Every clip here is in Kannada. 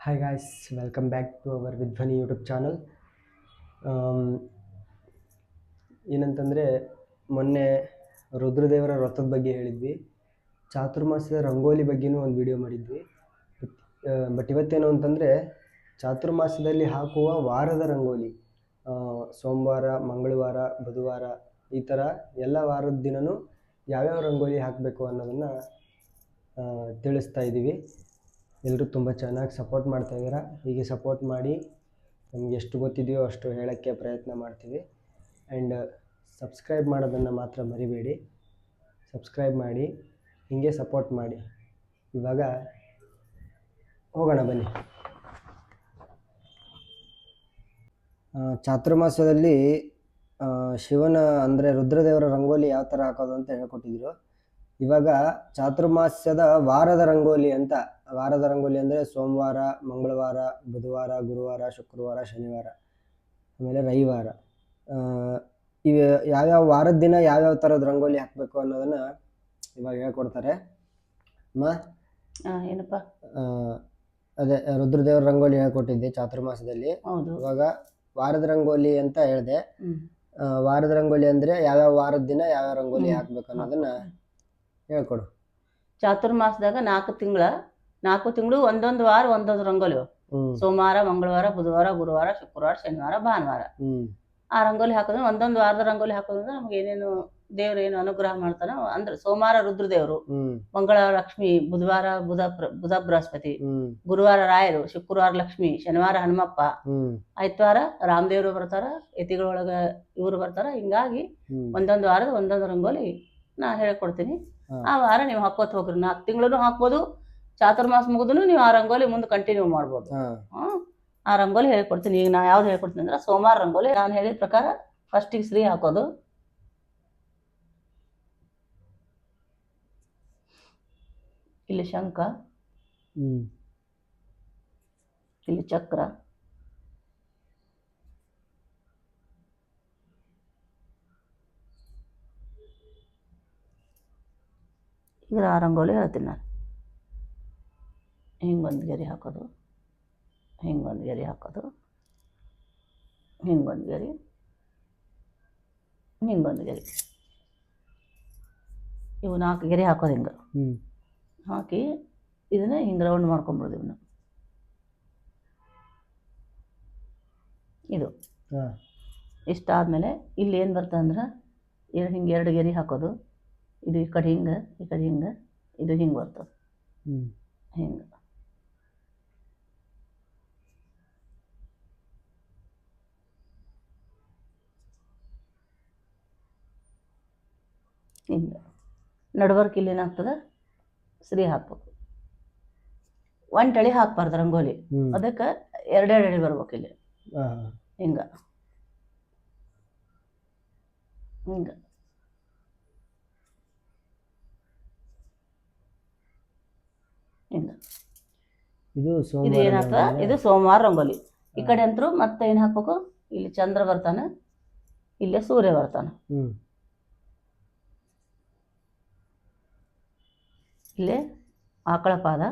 Hi guys welcome back to our Vidhwani YouTube channel ಏನಂತಂದರೆ, ಮೊನ್ನೆ ರುದ್ರದೇವರ ವ್ರತದ ಬಗ್ಗೆ ಹೇಳಿದ್ವಿ. ಚಾತುರ್ಮಾಸದ ರಂಗೋಲಿ ಬಗ್ಗೆನೂ ಒಂದು ವಿಡಿಯೋ ಮಾಡಿದ್ವಿ. ಬಟ್ ಇವತ್ತೇನು ಅಂತಂದರೆ ಚಾತುರ್ಮಾಸದಲ್ಲಿ ಹಾಕುವ ವಾರದ ರಂಗೋಲಿ ಸೋಮವಾರ, ಮಂಗಳವಾರ, ಬುಧವಾರ, ಈ ಥರ ಎಲ್ಲ ವಾರದ ದಿನವೂ ಯಾವ್ಯಾವ ರಂಗೋಲಿ ಹಾಕಬೇಕು ಅನ್ನೋದನ್ನು ತಿಳಿಸ್ತಾ ಇದ್ದೀವಿ ಎಲ್ಲರೂ ತುಂಬ ಚೆನ್ನಾಗಿ ಸಪೋರ್ಟ್ ಮಾಡ್ತಾ ಇದ್ದೀರಾ? ಹೀಗೆ ಸಪೋರ್ಟ್ ಮಾಡಿ ನಮ್ಗೆ ಎಷ್ಟು ಗೊತ್ತಿದೆಯೋ ಅಷ್ಟು ಹೇಳೋಕ್ಕೆ ಪ್ರಯತ್ನ ಮಾಡ್ತೀವಿ. ಆ್ಯಂಡ್ ಸಬ್ಸ್ಕ್ರೈಬ್ ಮಾಡೋದನ್ನು ಮಾತ್ರ ಮರಿಬೇಡಿ. ಸಬ್ಸ್ಕ್ರೈಬ್ ಮಾಡಿ, ಹೀಗೆ ಸಪೋರ್ಟ್ ಮಾಡಿ. ಇವಾಗ ಹೋಗೋಣ ಬನ್ನಿ. ಚಾತುರ್ಮಾಸದಲ್ಲಿ ಶಿವನ ಅಂದರೆ ರುದ್ರದೇವರ ರಂಗೋಲಿ ಯಾವ ಥರ ಹಾಕೋದು ಅಂತ ಹೇಳ್ಕೊಟ್ಟಿದ್ರು. ಇವಾಗ ಚಾತುರ್ಮಾಸ್ಯದ ವಾರದ ರಂಗೋಲಿ ಅಂತ ವಾರದ ರಂಗೋಲಿ ಅಂದರೆ ಸೋಮವಾರ ಮಂಗಳವಾರ ಬುಧವಾರ ಗುರುವಾರ ಶುಕ್ರವಾರ ಶನಿವಾರ ಆಮೇಲೆ ರವಿವಾರ. ಈ ಇವ ಯಾವ್ಯಾವ ವಾರದ ದಿನ ಯಾವ್ಯಾವ ಥರದ ರಂಗೋಲಿ ಹಾಕಬೇಕು ಅನ್ನೋದನ್ನು ಇವಾಗ ಹೇಳ್ಕೊಡ್ತಾರೆ. ಅಮ್ಮ? ಆ, ಏನಪ್ಪ? ಅದೇ ರುದ್ರದೇವರ ರಂಗೋಲಿ ಹೇಳ್ಕೊಟ್ಟಿದ್ದೆ ಚಾತುರ್ಮಾಸದಲ್ಲಿ. ಇವಾಗ ವಾರದ ರಂಗೋಲಿ ಅಂತ ಹೇಳಿದೆ. ವಾರದ ರಂಗೋಲಿ ಅಂದರೆ ಯಾವ್ಯಾವ ವಾರದ ದಿನ ಯಾವ್ಯಾವ ರಂಗೋಲಿ ಹಾಕಬೇಕು ಅನ್ನೋದನ್ನ ಹೇಳ್ಕೊಡು. ಚಾತುರ್ಮಾಸದಾಗ ನಾಲ್ಕು ತಿಂಗಳ ನಾಲ್ಕು ತಿಂಗಳು ಒಂದೊಂದು ವಾರ ಒಂದೊಂದು ರಂಗೋಲಿ ಸೋಮವಾರ ಮಂಗಳವಾರ ಬುಧವಾರ ಗುರುವಾರ ಶುಕ್ರವಾರ ಶನಿವಾರ ಭಾನುವಾರ. ಆ ರಂಗೋಲಿ ಹಾಕೋದ್ರೆ ಒಂದೊಂದು ವಾರದ ರಂಗೋಲಿ ಹಾಕೋದ್ರೆ ನಮ್ಗೆ ಏನೇನು ದೇವ್ರು ಏನು ಅನುಗ್ರಹ ಮಾಡ್ತಾನೋ ಅಂದ್ರೆ ಸೋಮವಾರ ರುದ್ರದೇವರು ಮಂಗಳವಾರ ಲಕ್ಷ್ಮಿ ಬುಧವಾರ ಬುಧ ಬುಧ ಬೃಹಸ್ಪತಿ ಗುರುವಾರ ರಾಯರು ಶುಕ್ರವಾರ ಲಕ್ಷ್ಮಿ ಶನಿವಾರ ಹನುಮಪ್ಪ ಐತ್ವಾರ ರಾಮದೇವರು ಬರ್ತಾರ ಯತಿಗಳೊಳಗ ಇವರು ಬರ್ತಾರ. ಹಿಂಗಾಗಿ ಒಂದೊಂದು ವಾರದ ಒಂದೊಂದು ರಂಗೋಲಿ ನಾ ಹೇಳ್ಕೊಡ್ತೀನಿ. ಆ ವಾರ ನೀವು ಹಾಕೋತ ಹೋಗ್ರಿ. ನಾಲ್ಕು ತಿಂಗಳು ಹಾಕ್ಬೋದು. ಚಾತುರ್ಮಾಸ ಮುಗಿದ್ರು ನೀವು ಆ ರಂಗೋಲಿ ಮುಂದೆ ಕಂಟಿನ್ಯೂ ಮಾಡ್ಬೋದು. ಆ ರಂಗೋಲಿ ಹೇಳ್ಕೊಡ್ತೀನಿ. ಈಗ ನಾ ಯಾವ್ದು ಹೇಳ್ಕೊಡ್ತೀನಿ ಅಂದ್ರೆ ಸೋಮವಾರ ರಂಗೋಲಿ ನಾನು ಹೇಳಿದ ಪ್ರಕಾರ ಫಸ್ಟಿಗೆ ಶ್ರೀ ಹಾಕೋದು. ಇಲ್ಲಿ ಶಂಖ. ಇಲ್ಲಿ ಚಕ್ರ. ಈಗ ಆ ರಂಗೋಲಿ ಹೇಳ್ತೀನಿ ನಾನು. ಹಿಂಗೊಂದು ಗೆರೆ ಹಾಕೋದು? ಹಿಂಗೊಂದು ಗೆರೆ ಹಾಕೋದು? ಹಿಂಗೊಂದು ಗೆರೆ ಹಿಂಗೊಂದು ಗೆರೆ ಇವು ನಾಲ್ಕು ಗೆರೆ ಹಾಕೋದು ಹಿಂಗೆ. ಹಾಕಿ ಇದನ್ನ ಹಿಂಗೆ ರೌಂಡ್ ಮಾಡ್ಕೊಂಬಿಡೋದು ಇವನ್ನ ಇದು. ಇಷ್ಟ ಇಷ್ಟಾದಮೇಲೆ ಇಲ್ಲಿ ಏನು ಬರ್ತದೆ ಅಂದ್ರೆ ಎರಡು ಹಿಂಗೆ ಎರಡು ಗೆರೆ ಹಾಕೋದು. ಇದು ಈ ಕಡೆ ಹಿಂಗೆ ಈ ಕಡೆ ಹಿಂಗೆ ಇದು ಹಿಂಗೆ ಬರ್ತದೆ. ಹಿಂಗೆ. ಹಿಂಗೆ ನಡುವರ್ಕ ಇಲ್ಲಿ ಏನಾಗ್ತದ ಸರಿ ಹಾಕ್ಬೇಕು. ಒಂದು ಟಳಿ ಹಾಕ್ಬಾರ್ದು ರಂಗೋಲಿ. ಅದಕ್ಕೆ ಎರಡೆರಡು ಎಳೆ ಬರ್ಬೇಕು ಇಲ್ಲಿ. ಹಿಂಗ. ಹಿಂಗ. ಇದು ಇದು ಸೋಮವಾರ ಏನಾಗ್ತದ. ಇದು ಸೋಮವಾರ ರಂಗೋಲಿ. ಈ ಕಡೆ ಅಂತರೂ ಮತ್ತೆ ಏನು ಹಾಕ್ಬೇಕು? ಇಲ್ಲಿ ಚಂದ್ರ ಬರ್ತಾನೆ ಇಲ್ಲೇ ಸೂರ್ಯ ಬರ್ತಾನೆ. ಇಲ್ಲೇ ಆಕಳ ಪಾದ.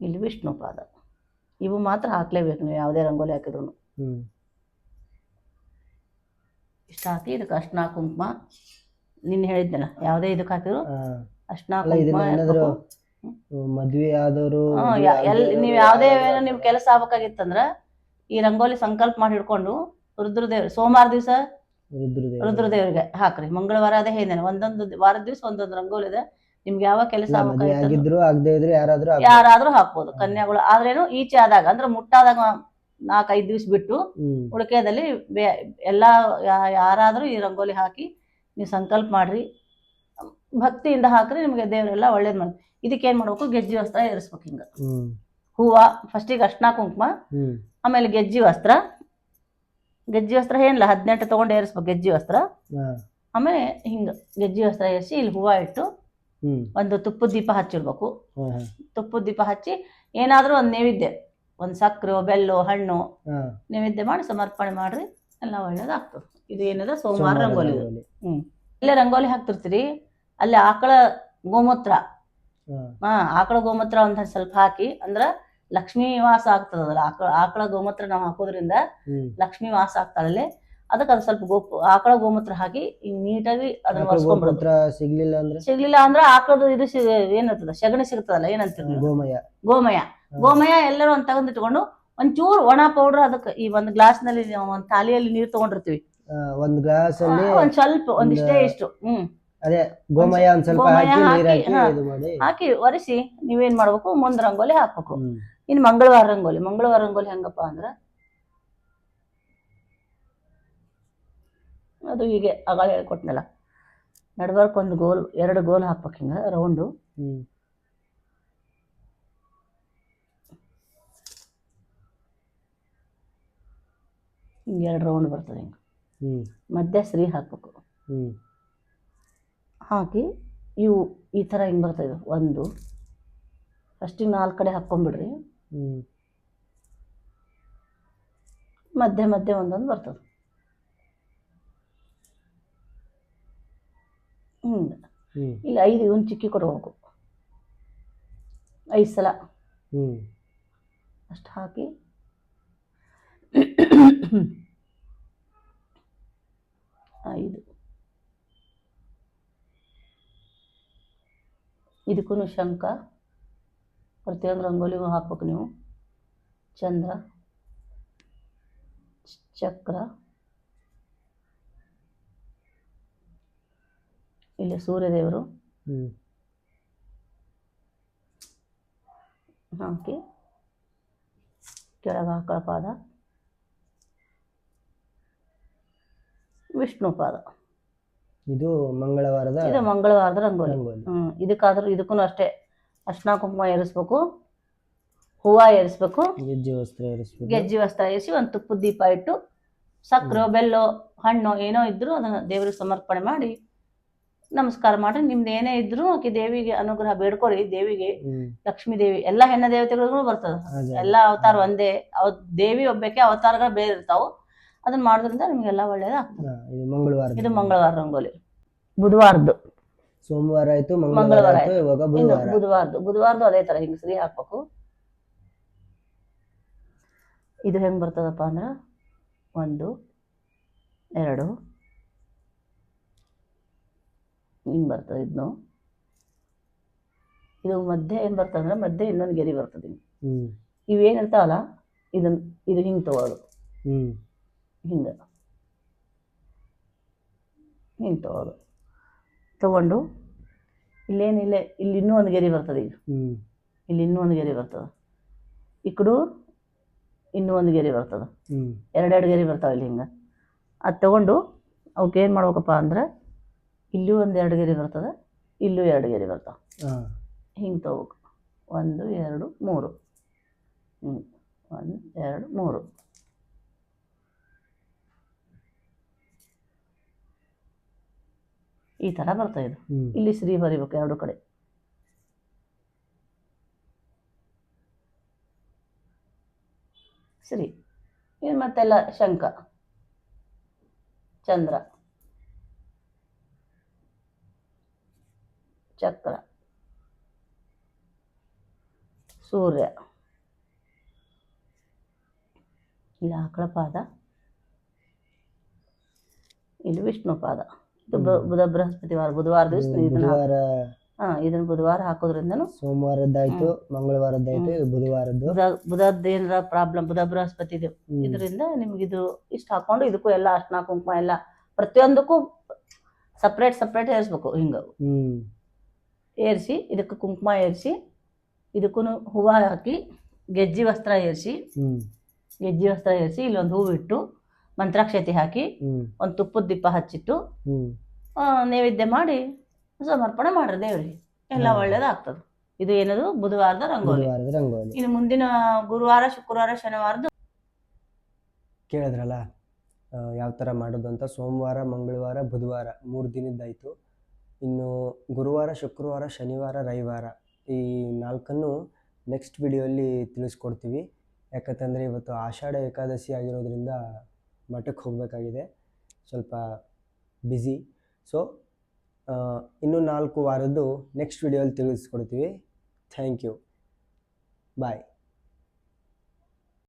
ಇಲ್ಲಿ ವಿಷ್ಣು ಪಾದ. ಇವು ಮಾತ್ರ ಹಾಕ್ಲೇಬೇಕು ನೀವು ಯಾವುದೇ ರಂಗೋಲಿ ಹಾಕಿದ್ರು ಇಷ್ಟ ಹಾಕಿ ಇದಕ್ಕೆ ಅರ್ಶಿನ ಕುಂಕುಮ ನಿನ್ನ ಹೇಳಿದ್ನಲ್ಲ ಯಾವುದೇ ಇದಕ್ಕೆ ಹಾಕಿದ್ರು ಅಷ್ಟು ಅರ್ಶಿನ ಕುಂಕುಮ. ಮದ್ವೆ ಆದವರು ನೀವು ಯಾವುದೇ ನಿಮ್ ಕೆಲಸ ಆಗ್ಬೇಕಾಗಿತ್ತಂದ್ರ ಈ ರಂಗೋಲಿ ಸಂಕಲ್ಪ ಮಾಡಿ ಹಿಡ್ಕೊಂಡು ರುದ್ರದೇವ್ ಸೋಮವಾರ ದಿವಸ ರುದ್ರದೇವ್ರಿಗೆ. ಹಾಕ್ರಿ. ಮಂಗಳವಾರ ಅದೇ ಹೇಳಿದ್ದೇನೆ. ಒಂದೊಂದು ವಾರದ ದಿವಸ ಒಂದೊಂದು ರಂಗೋಲಿ ಇದೆ. ನಿಮ್ಗೆ ಯಾವ ಕೆಲಸ ಆಗಿದ್ರು ಆಗದೆ ಇದ್ರು ಯಾರಾದ್ರೂ ಹಾಕ್ಬೋದು. ಕನ್ಯಾಗಳು. ಆದ್ರೇನು ಈಚೆ ಆದಾಗ ಅಂದ್ರೆ ಮುಟ್ಟಾದಾಗ ನಾಲ್ಕೈದು ದಿವಸ ಬಿಟ್ಟು ಉಳಕೆದಲ್ಲಿ ಎಲ್ಲಾ ಯಾರಾದ್ರೂ ಈ ರಂಗೋಲಿ ಹಾಕಿ ನೀವು ಸಂಕಲ್ಪ ಮಾಡ್ರಿ. ಭಕ್ತಿಯಿಂದ ಹಾಕ್ರಿ ನಿಮ್ಗೆ ದೇವರೆಲ್ಲ ಒಳ್ಳೇದ್ ಮಾಡಿ ಇದಕ್ಕೆ ಏನ್ ಮಾಡ್ಬೇಕು? ಗೆಜ್ಜಿ ವಸ್ತ್ರ ಏರಿಸ್ಬೇಕು ಹಿಂಗ. ಹೂವಾ ಹೂವ ಫಸ್ಟಿಗೆ ಅರ್ಶಿನ ಕುಂಕುಮ ಆಮೇಲೆ ಗೆಜ್ಜಿ ವಸ್ತ್ರ ಗೆಜ್ಜಿ ವಸ್ತ್ರ ಏನಿಲ್ಲ ಹದಿನೆಂಟು ತೊಗೊಂಡು ಏರಿಸ್ಬೇಕು ಗೆಜ್ಜಿ ವಸ್ತ್ರ. ಆಮೇಲೆ ಹಿಂಗೆ ಗೆಜ್ಜಿ ವಸ್ತ್ರ ಏರಿಸಿ ಇಲ್ಲಿ ಹೂವ ಇಟ್ಟು ಒಂದು ತುಪ್ಪದ ದೀಪ ಹಚ್ಚಿಡ್ಬೇಕು. ಹಾ ಹಾ. ತುಪ್ಪದ ದೀಪ ಹಚ್ಚಿ ಏನಾದರೂ ಒಂದು ನೈವೇದ್ಯ ಒಂದು ಸಕ್ಕರೆ ಬೆಲ್ಲು ಹಣ್ಣು ನೈವೇದ್ಯ ಮಾಡಿ ಸಮರ್ಪಣೆ ಮಾಡ್ರಿ ಎಲ್ಲ ಒಳ್ಳೇದಾಗ್ತದೆ. ಇದು ಏನದ? ಸೋಮವಾರ ರಂಗೋಲಿ. ಹ್ಮ್. ಇಲ್ಲೇ ರಂಗೋಲಿ ಹಾಕ್ತಿರ್ತೀರಿ ಅಲ್ಲಿ ಆಕಳ ಗೋಮೂತ್ರ. ಹಾ ಆಕಳ ಗೋಮೂತ್ರ ಒಂದ್ ಸ್ವಲ್ಪ ಹಾಕಿ ಅಂದ್ರ ಲಕ್ಷ್ಮೀ ವಾಸ ಆಗ್ತದಲ್ಲ ಆಕಳ ಆಕಳ ಗೋಮೂತ್ರ ನಾವು ಹಾಕೋದ್ರಿಂದ ಲಕ್ಷ್ಮಿ ವಾಸ ಆಗ್ತಾಳಲ್ಲಿ ಅದಕ್ಕೆ ಅದು ಸ್ವಲ್ಪ ಗೋ ಆಕಳ ಗೋಮೂತ್ರ ಹಾಕಿ ನೀಟಾಗಿ ಅದನ್ನ ಗೋಮೂತ್ರ ಸಿಗ್ಲಿಲ್ಲ ಅಂದ್ರೆ? ಸಿಗ್ಲಿಲ್ಲ ಅಂದ್ರೆ ಆಕಳದು ಇದು ಏನಂತದ ಏನಿರ್ತದ ಸಗಣಿ ಸಿಗ್ತದಲ್ಲ ಏನಂತೀವಿ? ಗೋಮಯ. ಗೋಮಯ. ಗೋಮಯ ಎಲ್ಲರೂ ಒಂದ್ ತಗೊಂಡಿಟ್ಕೊಂಡು ಒಂಚೂರು ಒಣ ಪೌಡರ್ ಅದಕ್ಕೆ ಈ ಒಂದ್ ಗ್ಲಾಸ್ನಲ್ಲಿ ಒಂದ್ ತಾಲಿಯಲ್ಲಿ ನೀರ್ ತಗೊಂಡಿರ್ತೀವಿ. ಒಂದ್ ಗ್ಲಾಸ್ ಅಲ್ಲಿ ಒಂದ್ ಸ್ವಲ್ಪ ಒಂದಿಷ್ಟೇ ಇಷ್ಟು ಹ್ಮ್. ಅದೇ ಗೋಮಯ ಒಂದ್ ಸ್ವಲ್ಪ ಹಾಕಿ ಹಾಕಿ, ಒರೆಸಿ ನೀವೇನ್ ಮಾಡ್ಬೇಕು ಮುಂದ್ ರಂಗೋಲಿ ಹಾಕ್ಬೇಕು ಇನ್ನು ಮಂಗಳವಾರ ರಂಗೋಲಿ ಮಂಗಳವಾರ ರಂಗೋಲಿ ಹೆಂಗಪ್ಪ ಅಂದ್ರೆ ಅದು ಹೀಗೆ ಆಗ ಹೇಳ್ಕೊಟ್ನಲ್ಲ. ನಡ್ಬಾರ್ಕ್ ಒಂದು ಗೋಲ್ ಎರಡು ಗೋಲ್ ಹಾಕ್ಬೇಕು ಹಿಂಗೆ ರೌಂಡು. ಹಿಂಗೆ ಎರಡು ರೌಂಡ್ ಬರ್ತದೆ ಹಿಂಗೆ. ಮಧ್ಯ ಶ್ರೀ ಹಾಕ್ಬೇಕು. ಹಾಕಿ ಇವು ಈ ಥರ ಹಿಂಗೆ ಬರ್ತದೆ. ಒಂದು. ಫಸ್ಟಿಗೆ ನಾಲ್ಕು ಕಡೆ ಹಾಕ್ಕೊಂಬಿಡ್ರಿ. ಮಧ್ಯೆ ಮಧ್ಯೆ ಒಂದೊಂದು ಬರ್ತದೆ ಹಿಂಗೆ ಹ್ಮ್ ಇಲ್ಲಿ ಐದು ಇವನ್ ಚಿಕ್ಕಿ ಕೊಡ್ಬೇಕು ಐದು ಸಲ ಹ್ಮ್ ಅಷ್ಟು ಹಾಕಿ ಐದು ಇದಕ್ಕೂ ಶಂಖ ಪ್ರತಿಯೊಂದು ರಂಗೋಲಿಗೂ ಹಾಕ್ಬೇಕು ನೀವು. ಚಂದ್ರ ಚಕ್ರ. ಇಲ್ಲಿ ಸೂರ್ಯದೇವರು. ಹ್ಮ್. ಹಾಕಿ ಕೆಳಗೆ ಆಕಳ ಪಾದ ವಿಷ್ಣು ಪಾದ. ಇದು ಮಂಗಳವಾರದ ಇದು ಮಂಗಳವಾರದ ರಂಗೋಲಿ. ಇದಕ್ಕಾದ್ರೂ ಇದಕ್ಕೂ ಅಷ್ಟೇ. ಅರ್ಶಿನ ಕುಂಕುಮ ಏರಿಸ್ಬೇಕು ಹೂವು ಏರಿಸ್ಬೇಕು ಗೆಜ್ಜೆ ವಸ್ತ್ರ ಏರಿಸ್ಬೇಕು. ಗೆಜ್ಜೆ ವಸ್ತ್ರ ಏರಿಸಿ ಒಂದು ತುಪ್ಪದ ದೀಪ ಇಟ್ಟು ಸಕ್ಕರೆ ಬೆಲ್ಲೋ ಹಣ್ಣು ಏನೋ ಇದ್ದರೂ ಅದನ್ನು ದೇವರಿಗೆ ಸಮರ್ಪಣೆ ಮಾಡಿ ನಮಸ್ಕಾರ ಮಾಡಿ ನಿಮ್ದು ಏನೇ ಇದ್ರೂ ಆಕೆ ದೇವಿಗೆ ಅನುಗ್ರಹ ಬೇಡ್ಕೊರಿ ದೇವಿಗೆ ಲಕ್ಷ್ಮೀ ದೇವಿ ಎಲ್ಲ ಹೆಣ್ಣ ದೇವತೆಗಳಿಗೂ ಬರ್ತದ. ಎಲ್ಲಾ ಅವತಾರ ಒಂದೇ. ಅವ್ ದೇವಿ ಒಬ್ಬಕ್ಕೆ ಅವತಾರಗಳು ಬೇರೆ ಇರ್ತಾವು. ಅದನ್ನ ಮಾಡೋದ್ರಿಂದ ನಿಮ್ಗೆಲ್ಲ ಒಳ್ಳೇದಾಗ್ತದೆ. ಇದು ಮಂಗಳವಾರ ರಂಗೋಲಿ. ಬುಧವಾರದ್ದು. ಸೋಮವಾರ ಆಯ್ತು ಮಂಗಳವಾರ ಆಯ್ತು ಇವಾಗ ಇನ್ನು ಬುಧವಾರ. ಬುಧವಾರದ್ದು ಬುಧವಾರದ್ದು ಅದೇ ತರ ಹಿಂಗೆ ಸರಿ ಹಾಕ್ಬೇಕು. ಇದು ಹೆಂಗ್ ಬರ್ತದಪ್ಪ ಅಂದ್ರೆ ಒಂದು ಎರಡು ಹಿಂಗ್ ಬರ್ತದೆ ಇದನ್ನು ಇದು ಮಧ್ಯೆ ಏನ್ ಬರ್ತದೆ ಅಂದ್ರೆ ಮಧ್ಯೆ ಇನ್ನೊಂದು ಗೆರಿ ಬರ್ತದೆ ಹಿಂಗೆ ಇರ್ತಾವಲ್ಲ ಇದನ್ನ ಇದು ಹಿಂಗೆ ತಗೊಳ್ಳೋದು. ಹ್ಮ್. ಹಿಂಗೆ. ಹಿಂಗೆ ತಗೊಳ್ಳೋದು. ತಗೊಂಡು ಇಲ್ಲೇನಿಲ್ಲ ಇಲ್ಲಿ ಇನ್ನೂ ಒಂದು ಗೆರೆ ಬರ್ತದೆ ಈಗ. ಇಲ್ಲಿ ಇನ್ನೂ ಒಂದು ಗೆರೆ ಬರ್ತದೆ. ಈ ಕಡು ಇನ್ನೂ ಒಂದು ಗೆರೆ ಬರ್ತದೆ. ಎರಡೆರಡು ಗೆರೆ ಬರ್ತಾವೆ ಇಲ್ಲಿ ಹಿಂಗೆ. ಅದು ತಗೊಂಡು ಅವಕ್ಕೆ ಏನು ಮಾಡ್ಬೇಕಪ್ಪ ಅಂದ್ರೆ ಇಲ್ಲೂ ಒಂದು ಎರಡು ಗೆರೆ ಬರ್ತದೆ ಇಲ್ಲೂ ಎರಡು ಗೆರೆ ಬರ್ತಾವೆ. ಹಿಂಗೆ ತಗೋಬೇಕು. ಒಂದು ಎರಡು ಮೂರು. ಹ್ಞೂ ಒಂದು ಎರಡು ಮೂರು. ಈ ಥರ ಬರ್ತಾ ಇದು. ಇಲ್ಲಿ ಶ್ರೀ ಬರಿಬೇಕು ಎರಡು ಕಡೆ. ಶ್ರೀ ಇದು ಮತ್ತೆಲ್ಲ ಶಂಖ. ಚಂದ್ರ. ಚಕ್ರ. ಸೂರ್ಯ. ಇಲ್ಲಿ ಆಕಳ ಪಾದ. ಇಲ್ಲಿ ವಿಷ್ಣು ಪಾದ. ಇದು ಬುಧ ಬೃಹಸ್ಪತಿವಾರ ಬುಧವಾರ ದಿವಸ ಬುಧವಾರ ಹಾ ಇದನ್ನ ಬುಧವಾರ ಹಾಕೋದ್ರಿಂದನು ಸೋಮವಾರದ್ದಾಯ್ತು ಮಂಗಳವಾರದ್ದಾಯ್ತು ಇದು ಬುಧವಾರದ್ದು. ಬುಧ ಬುಧದ ಏನಾರ ಪ್ರಾಬ್ಲಮ್ ಬುಧ ಬೃಹಸ್ಪತಿ ಇದು ಇದರಿಂದ ನಿಮ್ಗೆ ಇದು ಇಷ್ಟ ಹಾಕೊಂಡು ಇದಕ್ಕೂ ಎಲ್ಲ ಅರ್ಶಿನ ಕುಂಕುಮ ಎಲ್ಲ ಪ್ರತಿಯೊಂದಕ್ಕೂ ಸಪ್ರೇಟ್ ಸಪ್ರೇಟ್ ಏರಿಸ್ಬೇಕು ಹಿಂಗ. ಏರಿಸಿ ಇದಕ್ಕೆ ಕುಂಕುಮ ಏರಿಸಿ ಇದಕ್ಕೂ ಹೂವ ಹಾಕಿ ಗೆಜ್ಜಿ ವಸ್ತ್ರ ಏರಿಸಿ ಗೆಜ್ಜಿ ವಸ್ತ್ರ ಏರಿಸಿ ಇಲ್ಲೊಂದು ಹೂವು ಇಟ್ಟು ಮಂತ್ರಾಕ್ಷತೆ ಹಾಕಿ ಒಂದು ತುಪ್ಪದ ದೀಪ ಹಚ್ಚಿಟ್ಟು ಆ, ನೈವೇದ್ಯ ಮಾಡಿ ಸಮರ್ಪಣೆ ಮಾಡ್ರಿ ದೇವ್ರಿಗೆ. ಎಲ್ಲ. ಒಳ್ಳೇದಾಗ್ತದೆ. ಇದು ಏನದು? ಬುಧವಾರದ ರಂಗೋಲಿ. ಬುಧವಾರದ ರಂಗೋಲಿ. ಇನ್ನು ಮುಂದಿನ ಗುರುವಾರ ಶುಕ್ರವಾರ ಶನಿವಾರದ ಕೇಳಿದ್ರಲ್ಲ ಯಾವ ಥರ ಮಾಡೋದು ಅಂತ? ಸೋಮವಾರ ಮಂಗಳವಾರ ಬುಧವಾರ ಮೂರು ದಿನದ್ದಾಯಿತು ಇನ್ನು ಗುರುವಾರ ಶುಕ್ರವಾರ ಶನಿವಾರ ರವಿವಾರ ಈ ನಾಲ್ಕನ್ನು ನೆಕ್ಸ್ಟ್ ವಿಡಿಯೋಲ್ಲಿ ತಿಳಿಸ್ಕೊಡ್ತೀವಿ. ಯಾಕಂತಂದರೆ ಇವತ್ತು ಆಷಾಢ ಏಕಾದಶಿ ಆಗಿರೋದ್ರಿಂದ ಮಠಕ್ಕೆ ಹೋಗಬೇಕಾಗಿದೆ. ಸ್ವಲ್ಪ ಬ್ಯುಸಿ ಸೊ ಇನ್ನೂ ನಾಲ್ಕು ವಾರದ್ದು ನೆಕ್ಸ್ಟ್ ವಿಡಿಯೋಲಿ ತಿಳಿಸ್ಕೊಡ್ತೀವಿ. Thank you bye